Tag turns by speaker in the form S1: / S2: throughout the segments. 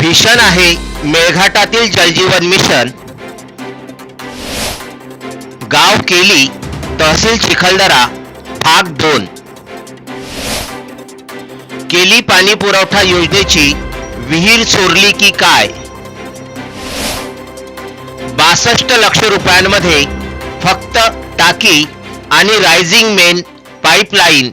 S1: भीषण आहे मेळघाटातील जलजीवन मिशन. गाव केली तहसील चिखलदरा भाग दोन. केली पाणी पुरवठा योजनेची विहीर चोरली की काय? बासष्ट लक्ष रुपयांमध्ये फक्त टाकी आणि रायझिंग मेन पाईपलाईन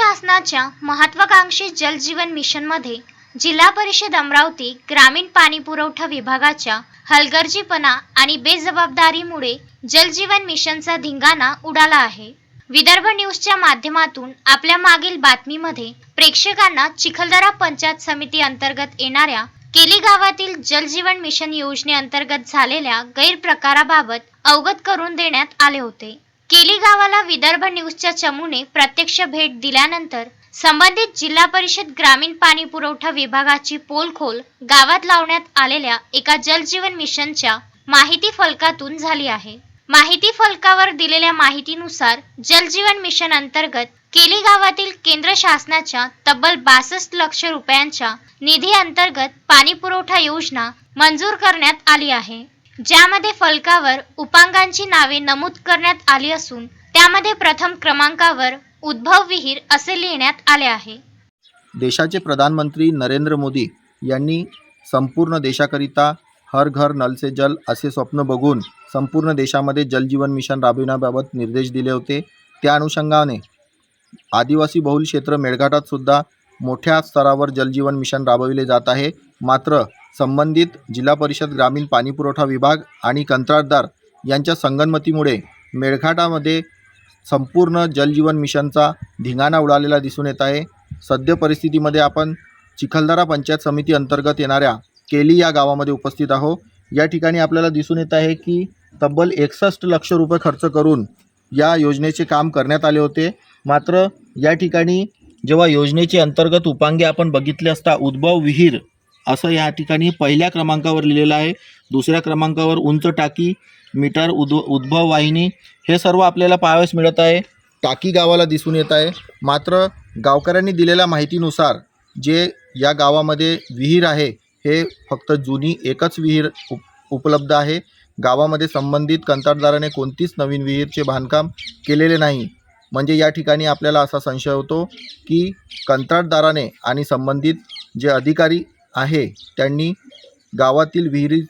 S2: शासनाच्या महत्वाकांक्षी जलजीवन मिशनमध्ये जिल्हा परिषद अमरावती ग्रामीण पाणी पुरवठा विभागाच्या हलगर्जीपणा आणि बेजबाबदारीमुळे जल जीवन मिशनचा धिंगाणा उडाला आहे. विदर्भ न्यूजच्या माध्यमातून आपल्या मागील बातमीमध्ये प्रेक्षकांना चिखलदरा पंचायत समिती अंतर्गत येणाऱ्या केली गावातील जल जीवन मिशन योजनेअंतर्गत झालेल्या गैरप्रकाराबाबत अवगत करून देण्यात आले होते. केली गावाला विदर्भ न्यूजच्या चमूने प्रत्यक्ष भेट दिल्यानंतर संबंधित जिल्हा परिषद ग्रामीण पाणी पुरवठा विभागाची पोलखोल गावात लावण्यात आलेल्या एका जलजीवन मिशनच्या माहिती फलकातून झाली आहे. माहिती फलकावर दिलेल्या माहितीनुसार जलजीवन मिशन अंतर्गत केली गावातील केंद्र शासनाच्या तब्बल बासष्ट लक्ष रुपयांच्या निधी अंतर्गत पाणी पुरवठा योजना मंजूर करण्यात आली आहे. ज्यामध्ये फलकावर उपांगांची नावे नमूद करण्यात आली असून त्यामध्ये प्रथम क्रमांकावर उद्भव विहीर असे लिहिण्यात आले आहे.
S3: देशाचे प्रधानमंत्री नरेंद्र मोदी यांनी संपूर्ण देशाकरिता हर घर नल से जल असे स्वप्न बघून संपूर्ण देशामध्ये जलजीवन मिशन राबविण्याबाबत निर्देश दिले होते. त्या अनुषंगाने आदिवासी बहुल क्षेत्र मेळघाटात सुद्धा मोठ्या स्तरावर जलजीवन मिशन राबविले जात आहे. मात्र संबंधित जिल्हा परिषद ग्रामीण पाणीपुरवठा विभाग आणि कंत्राटदार यांच्या संगनमतीमुळे मेळघाटामध्ये संपूर्ण जलजीवन मिशनचा धिंगाणा उडालेला दिसून येत आहे. सद्य परिस्थितीमध्ये आपण चिखलदरा पंचायत समिती अंतर्गत येणाऱ्या केली या गावामध्ये उपस्थित आहो या ठिकाणी आपल्याला दिसून येत आहे की तब्बल एकसष्ट लक्ष रुपये खर्च करून या योजनेचे काम करण्यात आले होते. मात्र या ठिकाणी जेव्हा योजनेचे अंतर्गत उपांगे आपण बघितले असता उद्भव विहीर असं या ठिकाणी पहिल्या क्रमांकावर लिहिलेलं आहे. दुसऱ्या क्रमांकावर उंच टाकी मीटर उद उद्भव वाहिनी हे सर्व आपल्याला पाहावयास मिळत आहे. टाकी गावाला दिसून येत आहे. मात्र गावकऱ्यांनी दिलेल्या माहितीनुसार जे या गावामध्ये विहीर आहे हे फक्त जुनी एकच विहीर उप उपलब्ध आहे. गावामध्ये संबंधित कंत्राटदाराने कोणतीच नवीन विहीरचे बांधकाम केलेले नाही. म्हणजे या ठिकाणी आपल्याला असा संशय होतो की कंत्राटदाराने आणि संबंधित जे अधिकारी आहे. त्यांनी गावातील विहिरी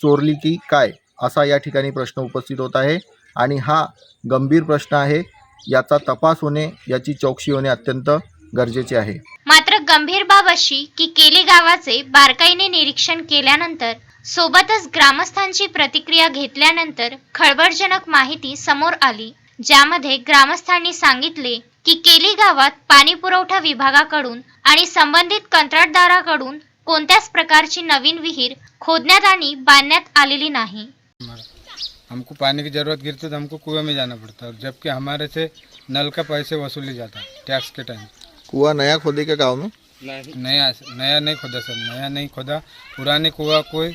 S3: चोरली की काय? असा या ठिकाणी प्रश्न उपस्थित होत आहे. आणि हा गंभीर प्रश्न आहे. याचा तपास होणे याची चौकशी होणे अत्यंत गरजेचे आहे.
S2: मात्र गंभीर बाब अशी की केली गावाचे बारकाईने निरीक्षण केल्यानंतर सोबतच ग्रामस्थांची प्रतिक्रिया घेतल्यानंतर खळबळजनक माहिती समोर आली ज्यामध्ये ग्रामस्थांनी सांगितले की केली गावात पाणी पुरवठा विभागाकडून आणि संबंधित कंत्राटदाराकडून कोणत्याच प्रकारची नवीन विहीर खोदण्यात आणि बांधण्यात आलेली नाही.
S4: हमको पानी की ज़रूरत गिरती तो हमको कुएँ में जाना पड़ता है जबकि हमारे से नल का पैसे वसूली जाता है टैक्स के टाइम
S3: कुआ नया खोदे का गाँव में?
S4: नया नया नहीं खोदा सर नया नहीं खोदा। पुराने कुआ को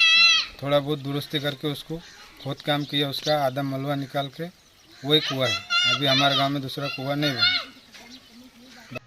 S4: थोड़ा बहुत दुरुस्ती करके उसको खोद काम किया उसका आधा मलबा निकाल के वही कुआ है। अभी हमारे गाँव में दूसरा कुआ नहीं बना।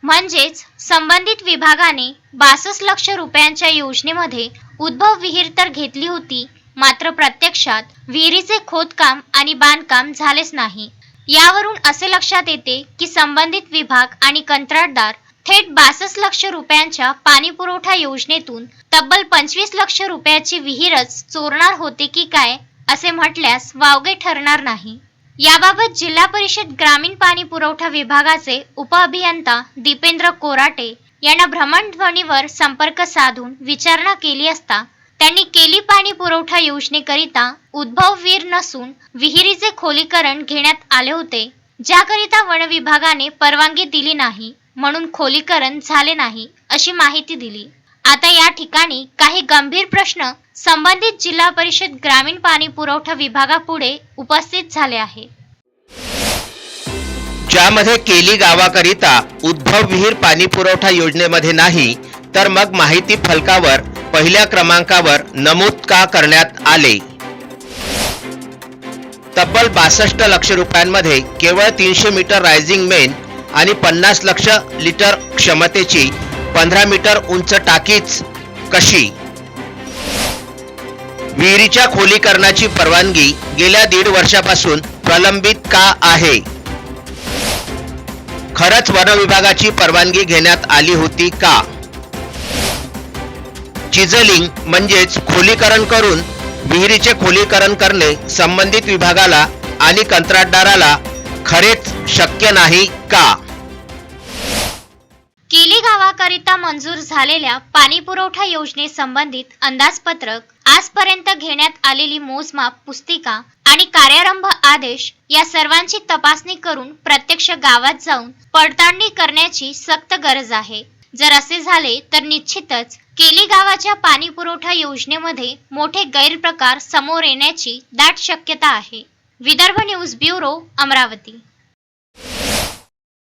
S2: म्हणजेच संबंधित विभागाने बासष्ट लक्ष रुपयांच्या योजनेमध्ये उद्भव विहीर तर घेतली होती मात्र प्रत्यक्षात विहिरीचे खोदकाम आणि बांधकाम झालेच नाही. यावरून असे लक्षात येते की संबंधित विभाग आणि कंत्राटदार थेट बासष्ट लक्ष रुपयांच्या पाणी पुरवठा योजनेतून तब्बल पंचवीस लक्ष रुपयाची विहीरच चोरणार होते की काय असे म्हटल्यास वावगे ठरणार नाही. याबाबत जिल्हा परिषद ग्रामीण पाणी पुरवठा विभागाचे उपअभियंता दीपेंद्र कोराटे यांना भ्रमणध्वनीवर संपर्क साधून विचारणा केली असता त्यांनी केली पाणी पुरवठा योजनेकरिता उद्भव वीर नसून विहिरीचे खोलीकरण घेण्यात आले होते. ज्याकरिता वन विभागाने परवानगी दिली नाही म्हणून खोलीकरण झाले नाही अशी माहिती दिली. आता या ठिकाणी काही गंभीर प्रश्न संबंधित जिल्हा परिषद ग्रामीण पाणी पुरवठा विभागापुढे उपस्थित झाले आहे.
S1: ज्यामध्ये केली गावाकरिता उद्भव विहीर पाणी पुरवठा योजनेमध्ये नाही तर मग माहिती फलकावर पहिल्या क्रमांकावर नमूद का करण्यात आले? तब्बल बासष्ट लक्ष रुपयांमध्ये केवळ तीनशे मीटर रायझिंग मेन आणि पन्नास लक्ष लिटर क्षमतेची पंधरा मीटर उंच टाकीच कशी? विहिरीच्या खोलीकरणाची परवानगी गेल्या दीड वर्षापासून प्रलंबित का आहे? खरंच वन विभागाची परवानगी घेण्यात आली होती का? चिजलिंग म्हणजेच खोलीकरण करून विहिरीचे खोलीकरण करणे संबंधित विभागाला आणि कंत्राटदाराला खरेच शक्य नाही का?
S2: गावाकरिता मंजूर झालेल्या पाणी पुरवठा योजनेसंबंधित अंदाजपत्रक आजपर्यंत घेण्यात आलेली मोजमाप पुस्तिका आणि कार्यारंभ आदेश या सर्वांची तपासणी करून प्रत्यक्ष गावात जाऊन पडताळणी करण्याची सक्त गरज आहे. जर असे झाले तर निश्चितच केली गावाच्या पाणी पुरवठा योजनेमध्ये मोठे गैरप्रकार समोर येण्याची दाट शक्यता आहे. Vidarbha news bureau Amravati.